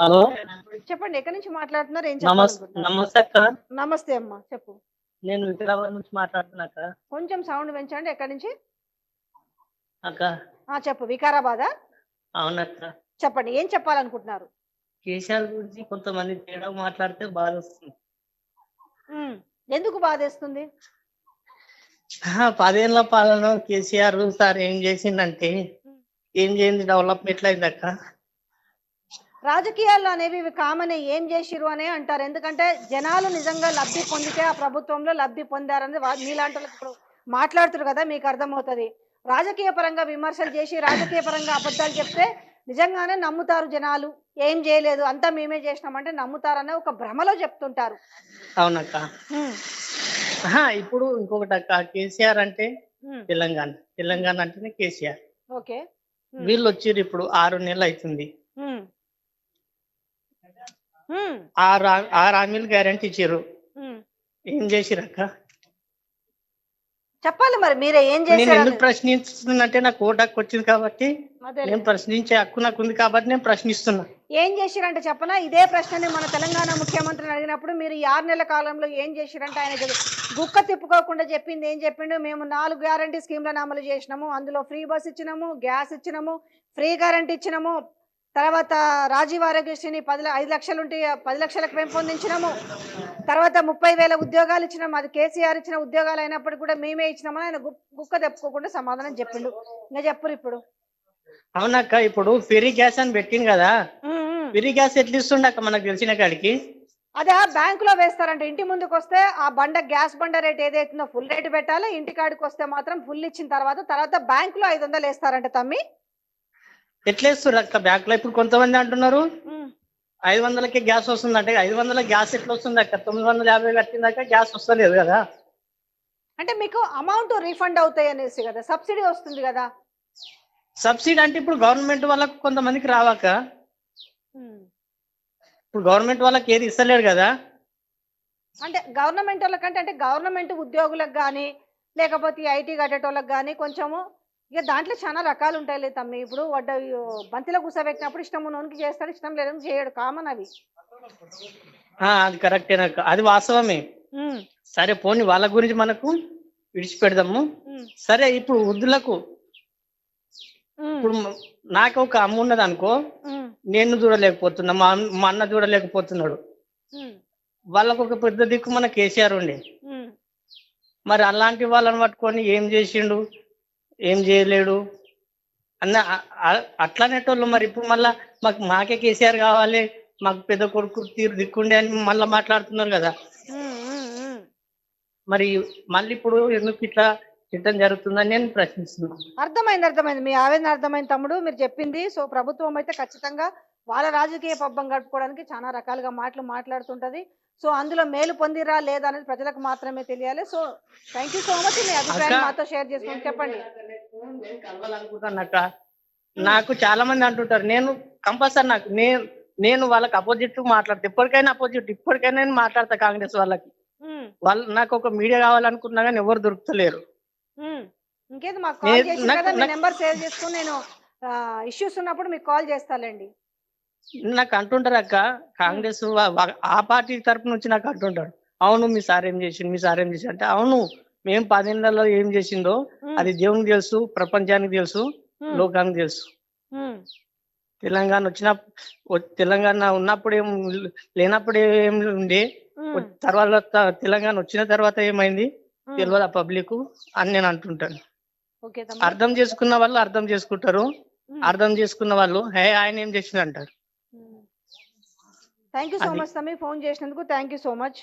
Hello. చెప్పండి ఎక్కడి నుంచి మాట్లాడుతున్నారు? ఏం నమస్తే అక్క. నమస్తే అమ్మా చెప్పు. నేను వికారాబాద్ నుంచి మాట్లాడుతున్నా అక్క. కొంచెం సౌండ్ పెంచండి ఎక్కడి నుంచి? అక్క. ఆ చెప్పు వికారాబాదా? అవునక్క చెప్పండి ఏం చెప్పాలనుకుంటున్నారు? కేసీఆర్ గురించి కొంతమంది తేడా మాట్లాడితే బాధ వస్తుంది ఎందుకు బాధేస్తుంది? ఆహా, పదేళ్ళ పాలన కేసీఆర్ సార్ ఏం చేసిందంటే ఏం చేసింది డెవలప్మెంట్ అయింది అక్క? రాజకీయాల్లో అనేవి ఇవి కామన్ ఏం చేసిరు అనే అంటారు. ఎందుకంటే జనాలు నిజంగా లబ్ధి పొందితే ఆ ప్రభుత్వంలో లబ్ధి పొందారని మీలాంటి ఇప్పుడు మాట్లాడుతారు కదా మీకు అర్థమవుతుంది. రాజకీయ పరంగా విమర్శలు చేసి రాజకీయ పరంగా అబద్ధాలు చెప్తే నిజంగానే నమ్ముతారు జనాలు. ఏం చేయలేదు అంతా మేమే చేసినామంటే నమ్ముతారనే ఒక భ్రమలో చెప్తుంటారు. అవునక్క. ఇప్పుడు ఇంకొకటి అక్క కేసీఆర్ అంటే తెలంగాణ. తెలంగాణ అంటేనే కేసీఆర్. ఓకే. వీళ్ళు వచ్చిర్రు ఇప్పుడు ఆరు నెలలు అవుతుంది. ఆరు హా- ఆరు హామీలు గ్యారంటీ ఇచ్చారు. ఏం చేసిరక్క చెప్పాలి మరి మీరే ఏం నేను చేశారు ఎందుకు ప్రశ్నిస్తున్నంటే నాకు ఓటు హక్కు వచ్చింది కాబట్టి నేను ప్రశ్నించే హక్కు నాకు ఉంది కాబట్టి నేను ప్రశ్నిస్తున్నా. ఏం చేసిరంటే చెప్పనా? ఇదే ప్రశ్నని మన తెలంగాణ ముఖ్యమంత్రిని అడిగినప్పుడు మీరు ఈ ఆరు నెలల కాలంలో ఏం చేసిరంటే ఆయన చెప్పి- గుక్క తిప్పుకోకుండా చెప్పింది ఏం చెప్పిండు? మేము నాలుగు గ్యారంటీ స్కీమ్లను అమలు చేసినాము. అందులో ఫ్రీ బస్ ఇచ్చినాము గ్యాస్ ఇచ్చినాము ఫ్రీ గ్యారంటీ ఇచ్చినాము తర్వాత రాజీవ్ ఆరోగ్యశ్రీని పది ఐదు లక్షలు ఉంటే పది లక్షలకు పెంపొందించినాము తర్వాత ముప్పై వేల ఉద్యోగాలు ఇచ్చినాము అది కేసీఆర్ ఇచ్చిన ఉద్యోగాలు అయినప్పటికీ కూడా మేమే ఇచ్చినామని ఆయన గుక్క తెప్పుకోకుండా సమాధానం చెప్పిండు. ఇంకా చెప్పురు ఇప్పుడు. అవునక్క ఇప్పుడు ఫ్రీ గ్యాస్ అని పెట్టింది కదా. ఫ్రీ గ్యాస్ ఎట్లా ఇస్తుండక్క మనకు తెలిసిన కాడికి? అదే బ్యాంక్లో వేస్తారంట. ఇంటి ముందుకు వస్తే ఆ బండ గ్యాస్ బండ రేట్ ఏదైతుందో ఫుల్ రేట్ పెట్టాలి. ఇంటి కాడికి వస్తే మాత్రం ఫుల్ ఇచ్చిన తర్వాత తర్వాత బ్యాంక్లో ఐదు వందలు వేస్తారంట తమ్మి. ఎట్లా ఇస్తారు అక్క బ్యాంక్లో ఇప్పుడు కొంతమంది అంటున్నారు ఐదు వందలకి గ్యాస్ వస్తుంది అంటే ఐదు వందల గ్యాస్ ఎట్లా వస్తుంది అక్క? తొమ్మిది వందల యాభై కట్టిందాక గ్యాస్ వస్తలేదు కదా. అంటే మీకు అమౌంట్ రీఫండ్ అవుతాయి అనేసి కదా సబ్సిడీ వస్తుంది కదా. సబ్సిడీ అంటే ఇప్పుడు గవర్నమెంట్ వాళ్ళకు కొంతమందికి రావాక ఇప్పుడు గవర్నమెంట్ వాళ్ళకి ఏది ఇస్తలేరు కదా. అంటే గవర్నమెంట్ వాళ్ళకంటే అంటే గవర్నమెంట్ ఉద్యోగులకు కానీ లేకపోతే ఐటీ కట్టేటోళ్ళకి కానీ కొంచెము ఇక దాంట్లో చాలా రకాలు ఉంటాయి లేదు తమ్మి. ఇప్పుడు వడ్డ బంతిలో కూర్చోబెట్టినప్పుడు ఇష్టం ఉన్నోనికి చేస్తాడు ఇష్టం లేదని చేయడు. కామన్ అవి. ఆ, అది కరెక్టేనక్క అది వాస్తవమే. సరే పోనీ వాళ్ళ గురించి మనకు విడిచిపెడదాము. సరే ఇప్పుడు వృద్ధులకు ఇప్పుడు నాకు ఒక అమ్మ ఉన్నది అనుకో నేను చూడలేకపోతున్నా మా అన్న- మా అన్న చూడలేకపోతున్నాడు. వాళ్ళకు ఒక పెద్ద దిక్కు మన కేసీఆర్ ఉండే. మరి అలాంటి వాళ్ళని పట్టుకొని ఏం చేసిండు? ఏం చేయలేడు? అన్న అట్లనేటోళ్ళు మరి ఇప్పుడు మళ్ళా మాకు మాకే కేసీఆర్ కావాలి మాకు పెద్ద కొడుకు తీరు దిక్కుండే అని మళ్ళీ మాట్లాడుతున్నారు కదా. మరి మళ్ళీ ఇప్పుడు ఎందుకు ఇట్లా తిట్టం జరుగుతుందని నేను ప్రశ్నిస్తున్నాను. అర్థమైంది అర్థమైంది. మీ ఆవేదన అర్థమైంది తమ్ముడు. మీరు చెప్పింది సో ప్రభుత్వం అయితే ఖచ్చితంగా వాళ్ళ రాజకీయ పబ్బం గడుపుకోవడానికి చాలా రకాలుగా మాటలు మాట్లాడుతుంటది. సో అందులో మేలు పొందిరా లేదా అనేది ప్రజలకు మాత్రమే తెలియాలి. So thank you so much మీ అభిప్రాయం. మాతో షేర్ చేసుకుని చెప్పండి. నాకు చాలా మంది అంటుంటారు నేను కంపల్సరీ నాకు నేను నేను వాళ్ళకి అపోజిట్ మాట్లాడతా ఎప్పటికైనా అపోజిట్ ఇప్పటికైనా నేను మాట్లాడతా కాంగ్రెస్ వాళ్ళకి. వాళ్ళు నాకు ఒక మీడియా కావాలనుకున్నా కానీ ఎవరు దొరుకుతలేరు. ఇంకేది మాకు కాల్ నేను- చేసి నాకు- కదా మీ నాకు- నెంబర్ సేవ్ చేసుకుని నేను ఇష్యూస్ ఉన్నప్పుడు మీకు కాల్ చేస్తాలేండి. నాకు అంటుంటారు అక్క కాంగ్రెస్ ఆ పార్టీ తరపు నుంచి నాకు అంటుంటారు అవును మీ సార్ ఏం చేసిండు మీ సార్ ఏం చేసి అంటే అవును మేము పదేళ్ళలో ఏం చేసిందో అది దేవునికి తెలుసు ప్రపంచానికి తెలుసు లోకానికి తెలుసు. తెలంగాణ వచ్చిన తెలంగాణ ఉన్నప్పుడు ఏం లేనప్పుడు ఏం ఉండే తర్వాత తెలంగాణ వచ్చిన తర్వాత ఏమైంది. తెలియదు ఆ పబ్లిక్ అని నేను అంటుంటాను. అర్థం చేసుకున్న వాళ్ళు అర్థం చేసుకుంటారు. అర్థం చేసుకున్న వాళ్ళు హే ఆయన ఏం చేసిండు అంటారు. Thank you so much Sami phone చేసినందుకు. Thank you so much